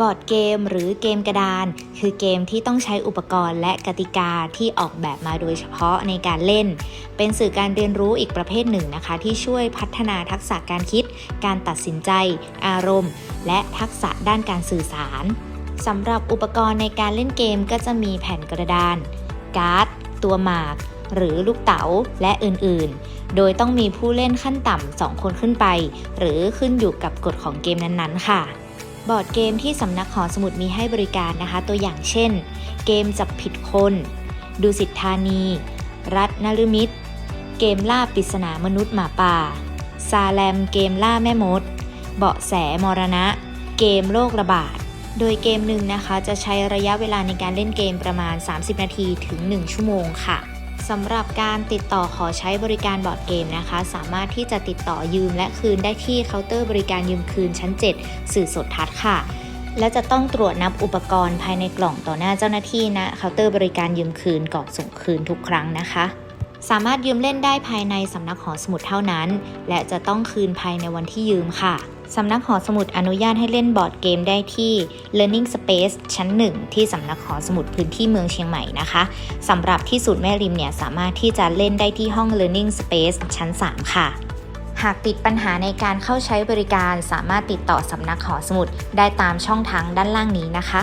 บอร์ดเกมหรือเกมกระดาน คือเกมที่ต้องใช้อุปกรณ์และกติกาที่ออกแบบมาโดยเฉพาะในการเล่น เป็นสื่อการเรียนรู้อีกประเภทหนึ่งนะคะ ที่ช่วยพัฒนาทักษะการคิด การตัดสินใจ อารมณ์ และทักษะด้านการสื่อสารสำหรับอุปกรณ์ในการเล่นเกมก็จะมีแผ่นกระดาน การ์ด ตัวหมาก หรือลูกเต๋าและอื่นๆ โดยต้องมีผู้เล่นขั้นต่ำ2คนขึ้นไป หรือขึ้นอยู่กับกฎของเกมนั้นๆ ค่ะ บอร์ดเกมที่สำนักหอสมุดมีให้บริการนะคะ ตัวอย่างเช่น เกมจับผิดคน ดูสิทธานี รัฐนฤมิตเกมล่าปริศนามนุษย์หมาป่า ซาแลมเกมล่าแม่มด เบาะแสมรณะ เกมโรคระบาด โดยเกมหนึ่งนะคะ จะใช้ระยะเวลาในการเล่นเกมประมาณ 30 นาทีถึง 1 ชั่วโมงค่ะ สำหรับการติดต่อขอใช้บริการบอร์ดเกมนะคะ สามารถที่จะติดต่อยืมและคืนได้ที่เคาน์เตอร์บริการยืมคืนชั้น 7 สื่อสดทัศน์ค่ะ และจะต้องตรวจนับอุปกรณ์ภายในกล่องต่อหน้าเจ้าหน้าที่ณเคาน์เตอร์บริการยืมคืนก่อนส่งคืนทุกครั้งนะคะ สามารถยืมเล่นได้ภายในสำนักหอสมุดเท่านั้น และจะต้องคืนภายในวันที่ยืมค่ะ สำนักหอสมุดอนุญาตให้เล่นบอร์ดเกมได้ที่ Learning Space ชั้น 1 ที่สำนักหอสมุดพื้นที่เมืองเชียงใหม่นะคะสำหรับที่ศูนย์แม่ริมเนี่ยสามารถที่จะเล่นได้ที่ห้อง Learning Space ชั้น 3 ค่ะ หากติดปัญหาในการเข้าใช้บริการสามารถติดต่อสำนักหอสมุดได้ตามช่องทางด้านล่างนี้นะคะ